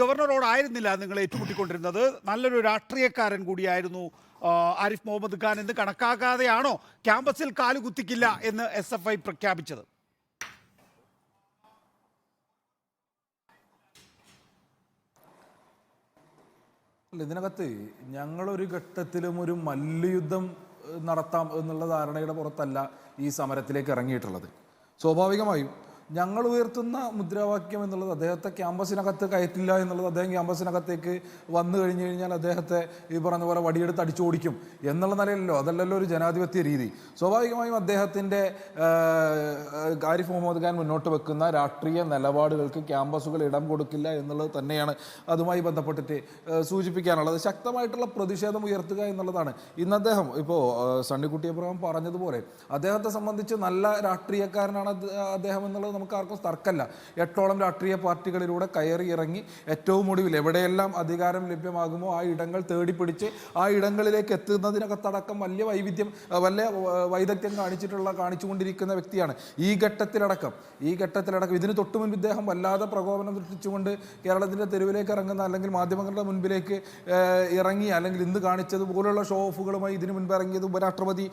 ഗവർണറോടായിരുന്നില്ല നിങ്ങൾ ഏറ്റുമുട്ടിക്കൊണ്ടിരുന്നത്. നല്ലൊരു രാഷ്ട്രീയക്കാരൻ കൂടിയായിരുന്നു ആരിഫ് മുഹമ്മദ് ഖാൻ എന്ന് കണക്കാക്കാതെയാണോ ക്യാമ്പസിൽ കാലുകുത്തിക്കില്ല എന്ന് എസ് എഫ് ഐ പ്രഖ്യാപിച്ചത്? ഇതിനകത്ത് ഞങ്ങളൊരു ഘട്ടത്തിലും ഒരു മല്ലയുദ്ധം നടത്താം എന്നുള്ള ധാരണയുടെ പുറത്തല്ല ഈ സമരത്തിലേക്ക് ഇറങ്ങിയിട്ടുള്ളത്. സ്വാഭാവികമായും ഞങ്ങൾ ഉയർത്തുന്ന മുദ്രാവാക്യം എന്നുള്ളത് അദ്ദേഹത്തെ ക്യാമ്പസിനകത്ത് കയറ്റില്ല എന്നുള്ളത് അദ്ദേഹം ക്യാമ്പസിനകത്തേക്ക് വന്നു കഴിഞ്ഞു കഴിഞ്ഞാൽ അദ്ദേഹത്തെ ഈ പറഞ്ഞ പോലെ വടിയെടുത്ത് അടിച്ചോടിക്കും എന്നുള്ള നിലയിലല്ലോ അതല്ലല്ലോ ഒരു ജനാധിപത്യ രീതി. സ്വാഭാവികമായും അദ്ദേഹത്തിന്റെ ആരിഫ് മുഹമ്മദ് ഖാൻ മുന്നോട്ട് വെക്കുന്ന രാഷ്ട്രീയ നിലപാടുകൾക്ക് ക്യാമ്പസുകൾ ഇടം കൊടുക്കില്ല എന്നുള്ളത് തന്നെയാണ് അതുമായി ബന്ധപ്പെട്ടിട്ട് സൂചിപ്പിക്കാനുള്ളത്. ശക്തമായിട്ടുള്ള പ്രതിഷേധം ഉയർത്തുക എന്നുള്ളതാണ്. ഇന്ന് അദ്ദേഹം ഇപ്പോൾ സണ്ണിക്കുട്ടി പറഞ്ഞതുപോലെ അദ്ദേഹത്തെ സംബന്ധിച്ച് നല്ല രാഷ്ട്രീയക്കാരനാണ് അദ്ദേഹം എന്നുള്ളത് നമുക്ക് ആർക്കും തർക്കമല്ല എട്ടോളം രാഷ്ട്രീയ പാർട്ടികളിലൂടെ കയറി ഇറങ്ങി ഏറ്റവും ഒടുവിൽ എവിടെയെല്ലാം അധികാരം ലഭ്യമാകുമോ ആ ഇടങ്ങൾ തേടിപ്പിടിച്ച് ആ ഇടങ്ങളിലേക്ക് എത്തുന്നതിനകത്തടക്കം വലിയ വൈവിധ്യം വലിയ വൈദഗ്ധ്യം കാണിച്ചിട്ടുള്ള കാണിച്ചുകൊണ്ടിരിക്കുന്ന വ്യക്തിയാണ്. ഈ ഘട്ടത്തിലടക്കം ഈ ഘട്ടത്തിലടക്കം ഇതിന് തൊട്ടു മുൻപ് ഇദ്ദേഹം വല്ലാതെ പ്രകോപനം സൃഷ്ടിച്ചുകൊണ്ട് കേരളത്തിന്റെ തെരുവിലേക്ക് ഇറങ്ങുന്ന അല്ലെങ്കിൽ മാധ്യമങ്ങളുടെ മുൻപിലേക്ക് ഇറങ്ങി അല്ലെങ്കിൽ ഇന്ന് കാണിച്ചത് പോലുള്ള ഷോ ഓഫുകളുമായി ഇതിനു മുൻപ് ഇറങ്ങിയത് ഉപരാഷ്ട്രപതി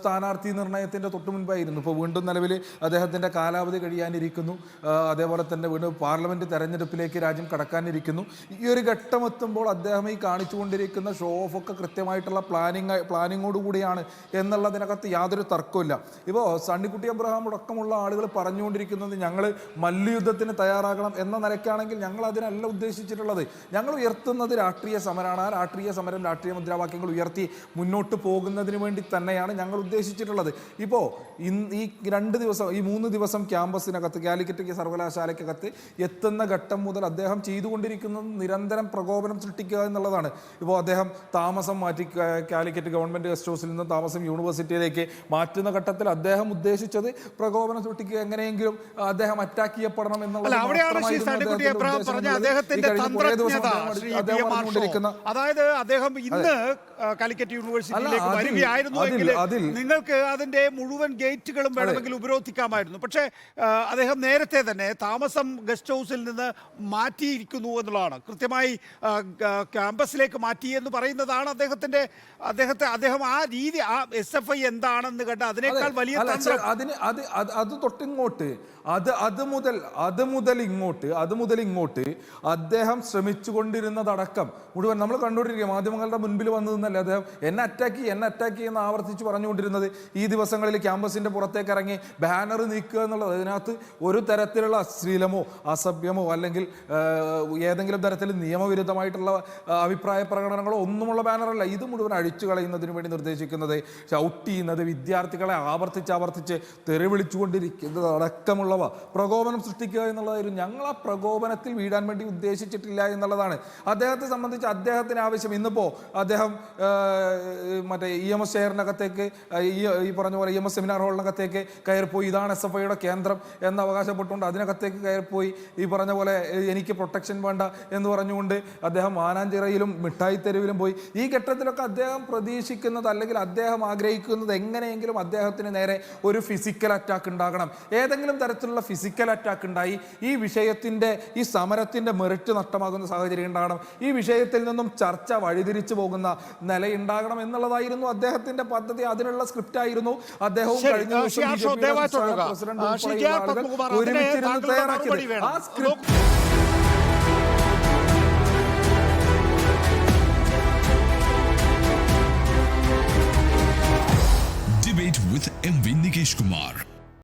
സ്ഥാനാർത്ഥി നിർണയത്തിന്റെ തൊട്ടു മുൻപായിരുന്നു. ഇപ്പോൾ വീണ്ടും നിലവിൽ അദ്ദേഹത്തിന്റെ കാലാവധി കഴിയാനിരിക്കുന്നു ഏഹ്, അതേപോലെ തന്നെ വീണ്ടും പാർലമെന്റ് തെരഞ്ഞെടുപ്പിലേക്ക് രാജ്യം കടക്കാനിരിക്കുന്നു. ഈ ഒരു ഘട്ടം എത്തുമ്പോൾ അദ്ദേഹം ഈ കാണിച്ചുകൊണ്ടിരിക്കുന്ന ഷോ ഓഫ് ഒക്കെ കൃത്യമായിട്ടുള്ള പ്ലാനിങ് പ്ലാനിങ്ങോട് കൂടിയാണ് എന്നുള്ളതിനകത്ത് യാതൊരു തർക്കമില്ല ഇപ്പോൾ സണ്ണിക്കുട്ടി അബ്രഹാം അടക്കമുള്ള ആളുകൾ പറഞ്ഞുകൊണ്ടിരിക്കുന്നത് ഞങ്ങൾ മല്ലയുദ്ധത്തിന് തയ്യാറാകണം എന്ന നിലയ്ക്കാണെങ്കിൽ ഞങ്ങൾ അതിനല്ല ഉദ്ദേശിച്ചിട്ടുള്ളത്. ഞങ്ങൾ ഉയർത്തുന്നത് രാഷ്ട്രീയ സമരമാണ് ആ രാഷ്ട്രീയ സമരം രാഷ്ട്രീയ മുദ്രാവാക്യങ്ങൾ ഉയർത്തി മുന്നോട്ട് പോകുന്നതിന് വേണ്ടി തന്നെയാണ് ഞങ്ങൾ ഉദ്ദേശിച്ചിട്ടുള്ളത്. ഇപ്പോൾ ഈ രണ്ട് ദിവസം ഈ മൂന്ന് ദിവസം ക്യാമ്പസിനകത്ത് കാലിക്കറ്റ് സർവകലാശാലയ്ക്കകത്ത് എത്തുന്ന ഘട്ടം മുതൽ അദ്ദേഹം ചെയ്തുകൊണ്ടിരിക്കുന്നത് നിരന്തരം പ്രകോപനം സൃഷ്ടിക്കുക എന്നുള്ളതാണ്. ഇപ്പോൾ അദ്ദേഹം താമസം മാറ്റി കാലിക്കറ്റ് ഗവൺമെന്റ് ഗസ്റ്റ് ഹൗസിൽ നിന്ന് താമസം യൂണിവേഴ്സിറ്റിയിലേക്ക് മാറ്റുന്ന ഘട്ടത്തിൽ അദ്ദേഹം ഉദ്ദേശിച്ചത് പ്രകോപനം സൃഷ്ടിക്കുക എങ്ങനെയെങ്കിലും അദ്ദേഹം അറ്റാക്ക് ചെയ്യപ്പെടണം എന്നുള്ളത് അല്ല അവിടെയാണ് ശ്രീ മാത്രമായിരുന്നു സണ്ണിക്കുട്ടി അദ്ദേഹത്തിന്റെ എബ്രഹാം ഉദ്ദേശം പറഞ്ഞ എന്നുള്ളത് അദ്ദേഹത്തിന്റെ ഈ കഴിഞ്ഞ കുറേ ദിവസം തന്ത്രജ്ഞത അദ്ദേഹം ശ്രീ പി അദ്ദേഹം എം ആർ ഷോ. പറഞ്ഞുകൊണ്ടിരിക്കുന്ന അതായത് അദ്ദേഹം ഇന്ന് കാലിക്കറ്റ് യൂണിവേഴ്സിറ്റിയിലേക്ക് വരികയായിരുന്നു എങ്കിൽ നിങ്ങൾക്ക് അതിന്റെ മുഴുവൻ ഗേറ്റുകളും വേണമെങ്കിൽ ഉപരോധിക്കാമായിരുന്നു. പക്ഷേ അദ്ദേഹം നേരത്തെ തന്നെ താമസം ഗസ്റ്റ് ഹൗസിൽ നിന്ന് മാറ്റിയിരിക്കുന്നു എന്നുള്ളതാണ്. കൃത്യമായി ക്യാമ്പസിലേക്ക് മാറ്റി എന്ന് പറയുന്നതാണ് അദ്ദേഹത്തിന്റെ അദ്ദേഹത്തെ അദ്ദേഹം ആ രീതി ആ എസ് എഫ് ഐ എന്താണെന്ന് കണ്ട് അതിനേക്കാൾ വലിയ അതിന് അത് അത് അത് തൊട്ടിങ്ങോട്ട് അത് അത് മുതൽ അത് മുതൽ ഇങ്ങോട്ട് അത് മുതൽ ഇങ്ങോട്ട് അദ്ദേഹം ശ്രമിച്ചുകൊണ്ടിരുന്നതടക്കം മുഴുവൻ നമ്മൾ കണ്ടുകൊണ്ടിരിക്കുക മാധ്യമങ്ങളുടെ മുൻപിൽ വന്നു നിന്നല്ലേ അദ്ദേഹം എന്നെ അറ്റാക്ക് എന്നെ അറ്റാക്ക് എന്ന് ആവർത്തിച്ച് പറഞ്ഞുകൊണ്ടിരുന്നത് ഈ ദിവസങ്ങളിൽ ക്യാമ്പസിന്റെ പുറത്തേക്ക് ഇറങ്ങി ബാനർ നീക്കുക എന്നുള്ളത്. അതിനകത്ത് ഒരു തരത്തിലുള്ള അശ്ലീലമോ അസഭ്യമോ അല്ലെങ്കിൽ ഏതെങ്കിലും തരത്തിൽ നിയമവിരുദ്ധമായിട്ടുള്ള അഭിപ്രായ പ്രകടനങ്ങളോ ഒന്നുമുള്ള ബാനറല്ല. ഇത് മുഴുവൻ അഴിച്ചു കളയുന്നതിന് വേണ്ടി നിർദ്ദേശിക്കുന്നത് ഷൗട്ട് ചെയ്യുന്നത് വിദ്യാർത്ഥികളെ ആവർത്തിച്ച് ആവർത്തിച്ച് തെറിവിളിച്ചുകൊണ്ടിരിക്കുന്നത് അടക്കമുള്ളവ. പ്രകോപനം സൃഷ്ടിക്കുക എന്നുള്ളതായിരുന്നു. ഞങ്ങൾ ആ പ്രകോപനത്തിൽ വീഴാൻ വേണ്ടി ഉദ്ദേശിച്ചിട്ടില്ല എന്നുള്ളതാണ്. അദ്ദേഹത്തെ സംബന്ധിച്ച് അദ്ദേഹത്തിന് ആവശ്യം ഇന്നിപ്പോൾ അദ്ദേഹം മറ്റേ ഇ എം എസ് ചെയറിനകത്തേക്ക് ഈ പറഞ്ഞ പോലെ ഇ എം എസ് സെമിനാർ ഹാളിനകത്തേക്ക് കയറിപ്പോയി. ഇതാണ് എസ് എഫ് ഐയുടെ കേന്ദ്രം എന്ന് അവകാശപ്പെട്ടുകൊണ്ട് അതിനകത്തേക്ക് കയറിപ്പോയി ഈ പറഞ്ഞ പോലെ എനിക്ക് പ്രൊട്ടക്ഷൻ വേണ്ട എന്ന് പറഞ്ഞുകൊണ്ട് അദ്ദേഹം ആനാഞ്ചിറയിലും മിഠായി തെരുവിലും പോയി. ഈ ഘട്ടത്തിലൊക്കെ അദ്ദേഹം പ്രതീക്ഷിക്കുന്നത് അല്ലെങ്കിൽ അദ്ദേഹം ആഗ്രഹിക്കുന്നത് എങ്ങനെയെങ്കിലും അദ്ദേഹത്തിന് നേരെ ഒരു ഫിസിക്കൽ അറ്റാക്ക് ഉണ്ടാകണം. ഏതെങ്കിലും തരത്തിലുള്ള ഫിസിക്കൽ അറ്റാക്ക് ഉണ്ടായി. ഈ വിഷയത്തിന്റെ ഈ സമരത്തിന്റെ മെറിറ്റ് നഷ്ടമാകുന്ന സാഹചര്യം ഉണ്ടാകണം. ഈ വിഷയത്തിൽ നിന്നും ചർച്ച വഴിതിരിച്ചു പോകുന്ന നിലയുണ്ടാകണം എന്നുള്ളതായിരുന്നു അദ്ദേഹത്തിന്റെ പദ്ധതി. അതിനുള്ള സ്ക്രിപ്റ്റ് ആയിരുന്നു. അദ്ദേഹവും കഴിഞ്ഞ ദിവസം. പ്രസിഡന്റ് ആളുകൾ ഒരുമിച്ചിരുന്ന് തയ്യാറാക്കിയത് ആ script with MV Nikesh Kumar.